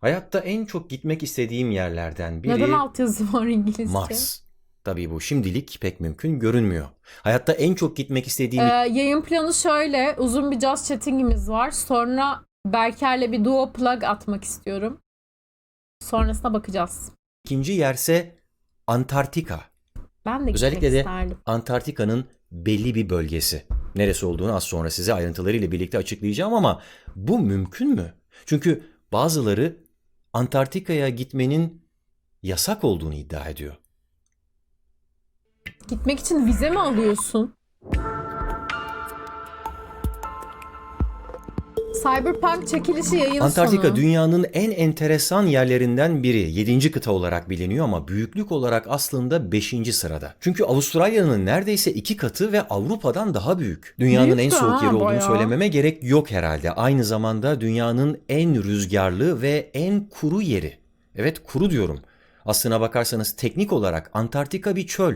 Hayatta en çok gitmek istediğim yerlerden biri Neden altyazı var İngilizce? Mars. Tabii bu şimdilik pek mümkün görünmüyor. Hayatta en çok gitmek istediğim Ee, yayın planı şöyle. Uzun bir jazz chattingimiz var. Sonra Berker'le bir duo plug atmak istiyorum. Sonrasına bakacağız. ikinci yerse Antarktika. Ben de Özellikle de isterdim. Antarktika'nın belli bir bölgesi. Neresi olduğunu az sonra size ayrıntılarıyla birlikte açıklayacağım ama bu mümkün mü? Çünkü bazıları Antarktika'ya gitmenin yasak olduğunu iddia ediyor. Gitmek için vize mi alıyorsun? Cyberpunk çekilişi yayın Antarktika sonu. dünyanın en enteresan yerlerinden biri. 7. kıta olarak biliniyor ama büyüklük olarak aslında 5. sırada. Çünkü Avustralya'nın neredeyse iki katı ve Avrupa'dan daha büyük. Dünyanın Büyük en soğuk yeri olduğunu bayağı. söylememe gerek yok herhalde. Aynı zamanda dünyanın en rüzgarlı ve en kuru yeri. Evet kuru diyorum. Aslına bakarsanız teknik olarak Antarktika bir çöl.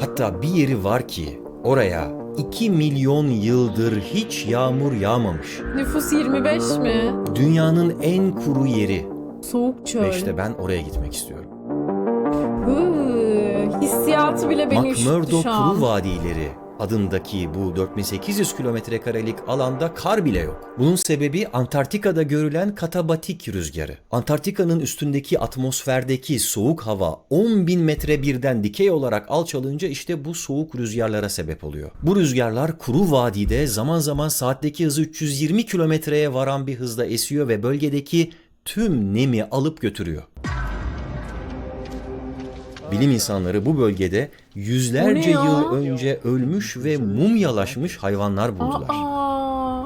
Hatta bir yeri var ki oraya 2 milyon yıldır hiç yağmur yağmamış. Nüfus 25 mi? Dünyanın en kuru yeri. Soğuk çöl. Ve işte ben oraya gitmek istiyorum. Hıı, hissiyatı bile beni üşüttü McMurdo şu an. Kuru Vadileri adındaki bu 4800 kilometre karelik alanda kar bile yok. Bunun sebebi Antarktika'da görülen katabatik rüzgarı. Antarktika'nın üstündeki atmosferdeki soğuk hava 10.000 metre birden dikey olarak alçalınca işte bu soğuk rüzgarlara sebep oluyor. Bu rüzgarlar kuru vadide zaman zaman saatteki hızı 320 kilometreye varan bir hızla esiyor ve bölgedeki tüm nemi alıp götürüyor. Bilim insanları bu bölgede yüzlerce ya? yıl önce ölmüş ve mumyalaşmış hayvanlar buldular. Aa,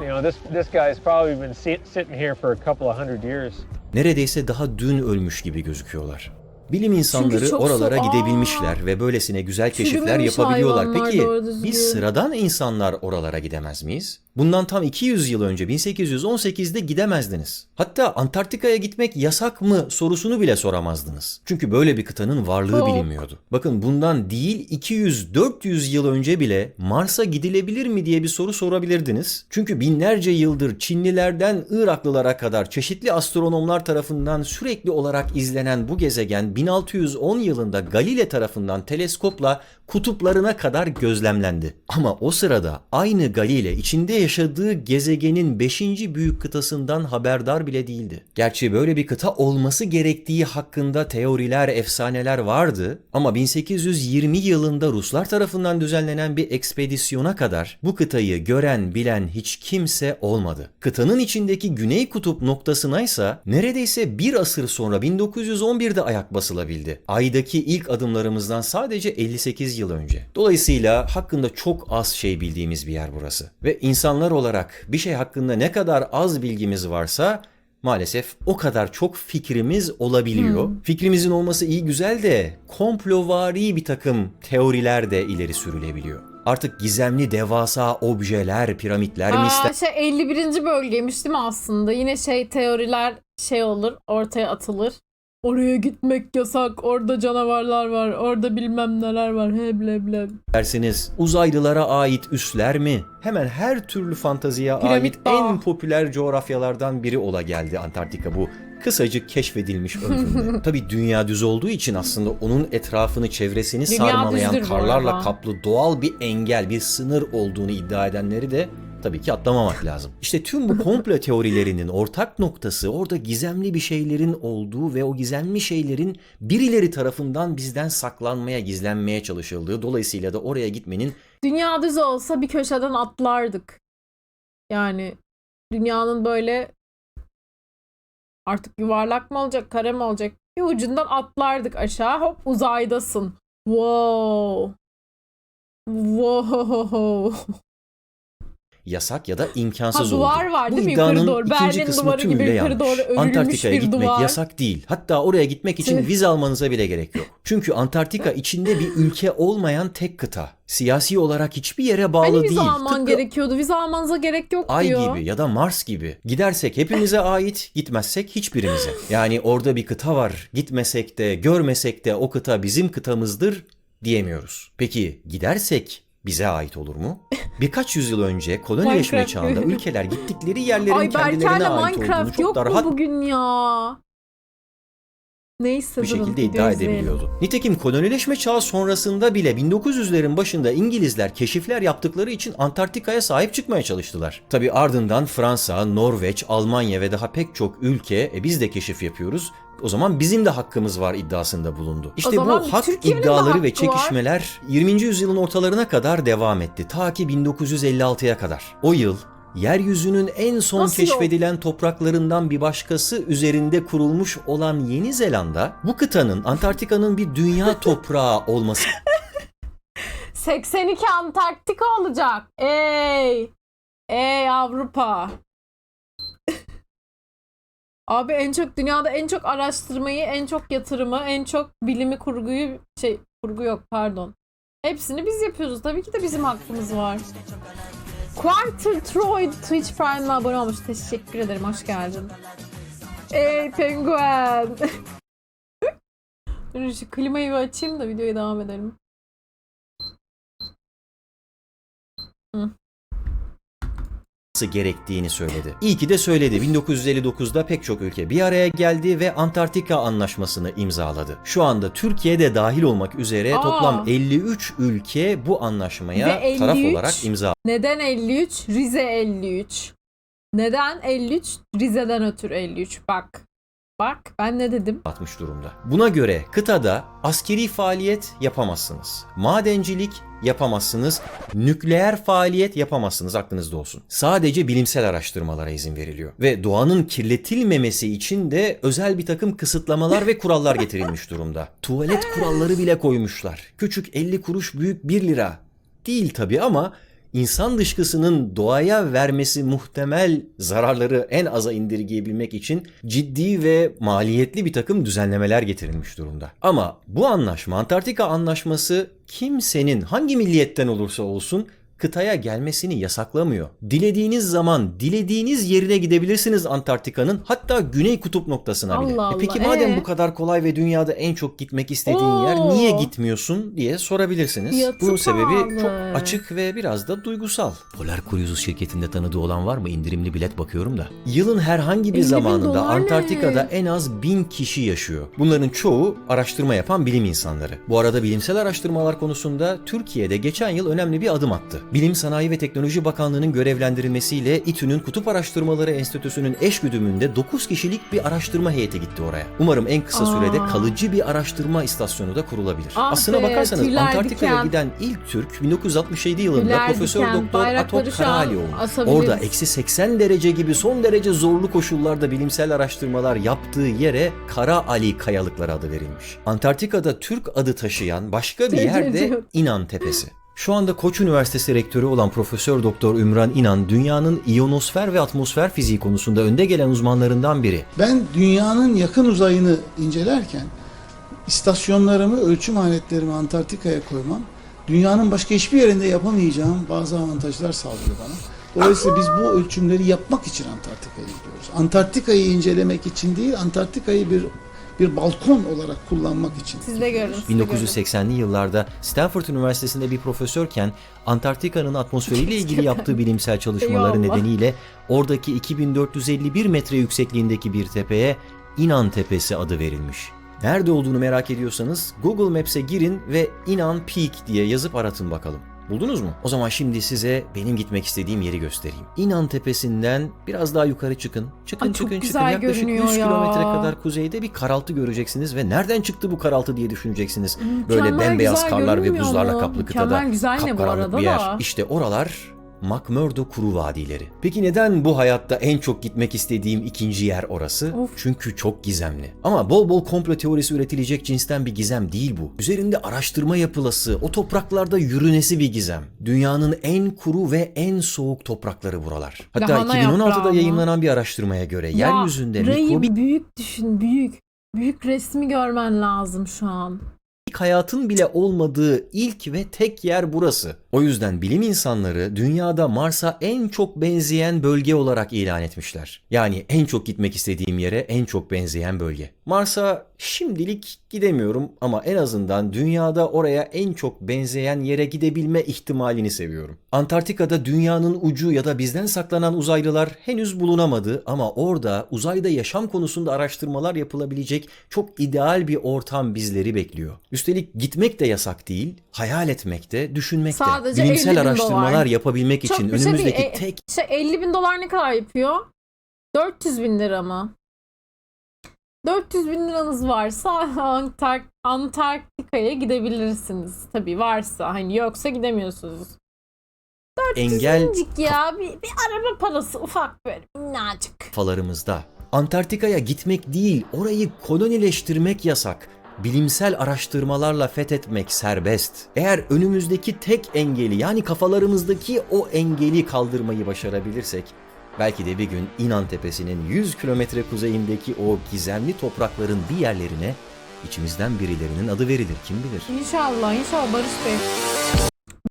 You know, this this guy's probably been sit, sitting here for a couple of hundred years. Neredeyse daha dün ölmüş gibi gözüküyorlar. Bilim insanları çok oralara so- gidebilmişler ve böylesine güzel keşifler Çürümemiş yapabiliyorlar. hayvanlar Peki doğru düzgün. biz sıradan insanlar oralara gidemez miyiz? Bundan tam 200 yıl önce 1818'de gidemezdiniz. Hatta Antarktika'ya gitmek yasak mı sorusunu bile soramazdınız. Çünkü böyle bir kıtanın varlığı Çok. bilinmiyordu. Bakın bundan değil 200-400 yıl önce bile Mars'a gidilebilir mi diye bir soru sorabilirdiniz. Çünkü binlerce yıldır Çinlilerden Iraklılara kadar çeşitli astronomlar tarafından sürekli olarak izlenen bu gezegen 1610 yılında Galile tarafından teleskopla kutuplarına kadar gözlemlendi. Ama o sırada aynı Galile içinde yaşadığı gezegenin 5. büyük kıtasından haberdar bile değildi. Gerçi böyle bir kıta olması gerektiği hakkında teoriler, efsaneler vardı ama 1820 yılında Ruslar tarafından düzenlenen bir ekspedisyona kadar bu kıtayı gören, bilen hiç kimse olmadı. Kıtanın içindeki Güney Kutup noktasına ise neredeyse bir asır sonra 1911'de ayak basılabildi. Aydaki ilk adımlarımızdan sadece 58 yıl önce. Dolayısıyla hakkında çok az şey bildiğimiz bir yer burası. Ve insanlar olarak bir şey hakkında ne kadar az bilgimiz varsa maalesef o kadar çok fikrimiz olabiliyor. Fikrimizin olması iyi güzel de komplovari bir takım teoriler de ileri sürülebiliyor. Artık gizemli devasa objeler, piramitler, Aa, mister şey 51. bölgeymiş değil mi aslında? Yine şey teoriler şey olur, ortaya atılır. Oraya gitmek yasak, orada canavarlar var, orada bilmem neler var, heble ble. dersiniz uzaylılara ait üsler mi? Hemen her türlü fantaziye Piramit ait Dağı. en popüler coğrafyalardan biri ola geldi Antarktika bu. Kısacık keşfedilmiş ömründe. Tabii dünya düz olduğu için aslında onun etrafını, çevresini Dünya sarmalayan karlarla kaplı doğal bir engel, bir sınır olduğunu iddia edenleri de tabii ki atlamamak lazım. İşte tüm bu komplo teorilerinin ortak noktası orada gizemli bir şeylerin olduğu ve o gizemli şeylerin birileri tarafından bizden saklanmaya, gizlenmeye çalışıldığı. Dolayısıyla da oraya gitmenin Dünya düz olsa bir köşeden atlardık. Yani dünyanın böyle artık yuvarlak mı olacak, kare mi olacak? Bir ucundan atlardık aşağı. Hop uzaydasın. Wow. Wow. yasak ya da Ha, imkansız duvar oldu. var Bu iddianın doğru? ikinci Berlin kısmı tümüyle yanlış. Antarktika'ya gitmek duvar. yasak değil. Hatta oraya gitmek için vize almanıza bile gerek yok. Çünkü Antarktika içinde bir ülke olmayan tek kıta. Siyasi olarak hiçbir yere bağlı Hani vize değil. alman Tıpkı gerekiyordu. Vize almanıza gerek yok Ay diyor. gibi ya da Mars gibi. Gidersek hepimize ait, gitmezsek hiçbirimize. Yani orada bir kıta var. Gitmesek de, görmesek de o kıta bizim kıtamızdır diyemiyoruz. Peki gidersek bize ait olur mu? Birkaç yüzyıl önce kolonileşme Minecraft çağında ülkeler gittikleri yerlerin Ay kendilerine Berker'le ait olduğunu Minecraft çok yok daha mu rahat bugün ya? Neyse bir durun, şekilde video iddia izleyelim. edebiliyordu. Nitekim kolonileşme çağı sonrasında bile 1900'lerin başında İngilizler keşifler yaptıkları için Antarktika'ya sahip çıkmaya çalıştılar. Tabi ardından Fransa, Norveç, Almanya ve daha pek çok ülke e, biz de keşif yapıyoruz. O zaman bizim de hakkımız var iddiasında bulundu. İşte bu hak Türkiye'nin iddiaları ve hakkı var. çekişmeler 20. yüzyılın ortalarına kadar devam etti. Ta ki 1956'ya kadar. O yıl yeryüzünün en son Nasıl keşfedilen topraklarından bir başkası üzerinde kurulmuş olan Yeni Zelanda, bu kıtanın Antarktika'nın bir dünya toprağı olması 82 Antarktika olacak. Ey! Ey Avrupa. Abi en çok dünyada en çok araştırmayı, en çok yatırımı, en çok bilimi kurguyu şey kurgu yok pardon. Hepsini biz yapıyoruz. Tabii ki de bizim hakkımız var. Quarter Troy Twitch Prime'la abone olmuş. Teşekkür ederim. Hoş geldin. Ey penguen. Dur şu klimayı bir açayım da videoya devam edelim. Gerektiğini söyledi. İyi ki de söyledi. 1959'da pek çok ülke bir araya geldi ve Antarktika Anlaşması'nı imzaladı. Şu anda Türkiye de dahil olmak üzere Aa. toplam 53 ülke bu anlaşmaya Ve taraf 53 olarak imza Neden 53? Rize 53. Neden 53? Rize'den ötürü 53. Bak. Bak ben ne dedim? atmış durumda. Buna göre kıtada askeri faaliyet yapamazsınız. Madencilik yapamazsınız. Nükleer faaliyet yapamazsınız aklınızda olsun. Sadece bilimsel araştırmalara izin veriliyor. Ve doğanın kirletilmemesi için de özel bir takım kısıtlamalar ve kurallar getirilmiş durumda. Tuvalet kuralları bile koymuşlar. Küçük 50 kuruş büyük 1 lira. Değil tabii ama İnsan dışkısının doğaya vermesi muhtemel zararları en aza indirgeyebilmek için ciddi ve maliyetli bir takım düzenlemeler getirilmiş durumda. Ama bu anlaşma Antarktika Anlaşması kimsenin hangi milliyetten olursa olsun kıtaya gelmesini yasaklamıyor. Dilediğiniz zaman dilediğiniz yerine gidebilirsiniz Antarktika'nın hatta güney kutup noktasına bile. Allah E peki madem ee? bu kadar kolay ve dünyada en çok gitmek istediğin Oo. yer niye gitmiyorsun diye sorabilirsiniz. Fiyatı Bunun sebebi çok pahalı. açık ve biraz da duygusal. Polar Cruises şirketinde tanıdığı olan var mı? İndirimli bilet bakıyorum da. Yılın herhangi bir 50 bin zamanında dolar ne? Antarktika'da en az bin kişi yaşıyor. Bunların çoğu araştırma yapan bilim insanları. Bu arada bilimsel araştırmalar konusunda Türkiye'de geçen yıl önemli bir adım attı. Bilim Sanayi ve Teknoloji Bakanlığı'nın görevlendirilmesiyle İTÜ'nün Kutup Araştırmaları Enstitüsü'nün eş güdümünde 9 kişilik bir araştırma heyeti gitti oraya. Umarım en kısa Aa. sürede kalıcı bir araştırma istasyonu da kurulabilir. Ah Aslına be, bakarsanız Antarktika'ya diken. giden ilk Türk 1967 yılında Profesör diken, Doktor an Karali asabiliriz. Orada eksi 80 derece gibi son derece zorlu koşullarda bilimsel araştırmalar yaptığı yere Kara Ali Kayalıkları adı verilmiş. Antarktika'da Türk adı taşıyan başka bir yer de İnan Tepesi. Şu anda Koç Üniversitesi rektörü olan Profesör Doktor Ümran İnan dünyanın iyonosfer ve atmosfer fiziği konusunda önde gelen uzmanlarından biri. Ben dünyanın yakın uzayını incelerken istasyonlarımı, ölçüm aletlerimi Antarktika'ya koymam dünyanın başka hiçbir yerinde yapamayacağım bazı avantajlar sağlıyor bana. Dolayısıyla biz bu ölçümleri yapmak için Antarktika'ya gidiyoruz. Antarktika'yı incelemek için değil, Antarktika'yı bir bir balkon olarak kullanmak için. Siz de görün. 1980'li yıllarda Stanford Üniversitesi'nde bir profesörken Antarktika'nın atmosferiyle ilgili yaptığı bilimsel çalışmaları nedeniyle oradaki 2451 metre yüksekliğindeki bir tepeye İnan Tepesi adı verilmiş. Nerede olduğunu merak ediyorsanız Google Maps'e girin ve İnan Peak diye yazıp aratın bakalım. Buldunuz mu? O zaman şimdi size benim gitmek istediğim yeri göstereyim. İnan Tepesi'nden biraz daha yukarı çıkın. Çıkın Ay, çok çıkın çıkın. Yaklaşık görünüyor 100 ya. kilometre kadar kuzeyde bir karaltı göreceksiniz ve nereden çıktı bu karaltı diye düşüneceksiniz. Böyle Mükemmel bembeyaz güzel karlar ve buzlarla mu? kaplı kıtada Mükemmel güzel ne bu kapkaranlık arada bir yer. da? İşte oralar McMurdo Kuru Vadileri. Peki neden bu hayatta en çok gitmek istediğim ikinci yer orası? Of. Çünkü çok gizemli. Ama bol bol komplo teorisi üretilecek cinsten bir gizem değil bu. Üzerinde araştırma yapılası, o topraklarda yürünesi bir gizem. Dünyanın en kuru ve en soğuk toprakları buralar. Hatta Lahana 2016'da yaprağı mı? yayınlanan bir araştırmaya göre Ya, yeryüzünde mikrobik büyük düşün büyük. Büyük resmi görmen lazım şu an. Hayatın bile olmadığı ilk ve tek yer burası. O yüzden bilim insanları dünyada Mars'a en çok benzeyen bölge olarak ilan etmişler. Yani en çok gitmek istediğim yere en çok benzeyen bölge. Mars'a şimdilik gidemiyorum ama en azından dünyada oraya en çok benzeyen yere gidebilme ihtimalini seviyorum. Antarktika'da dünyanın ucu ya da bizden saklanan uzaylılar henüz bulunamadı ama orada uzayda yaşam konusunda araştırmalar yapılabilecek çok ideal bir ortam bizleri bekliyor. Üstelik gitmek de yasak değil, hayal etmek de, düşünmek de. Sadece 50 Bilimsel araştırmalar dolar. yapabilmek Çok için şey önümüzdeki E, tek Şey 50 bin dolar ne kadar yapıyor? 400 bin lira mı? 400 bin liranız varsa Antark Antarktika'ya gidebilirsiniz. Tabii varsa hani yoksa gidemiyorsunuz. engel Minicik ya bir, bir araba parası ufak böyle minnacık. kafalarımızda. Antarktika'ya gitmek değil, orayı kolonileştirmek yasak. Bilimsel araştırmalarla fethetmek serbest. Eğer önümüzdeki tek engeli yani kafalarımızdaki o engeli kaldırmayı başarabilirsek belki de bir gün İnan Tepesi'nin 100 kilometre kuzeyindeki o gizemli toprakların bir yerlerine içimizden birilerinin adı verilir kim bilir. İnşallah inşallah Barış Bey.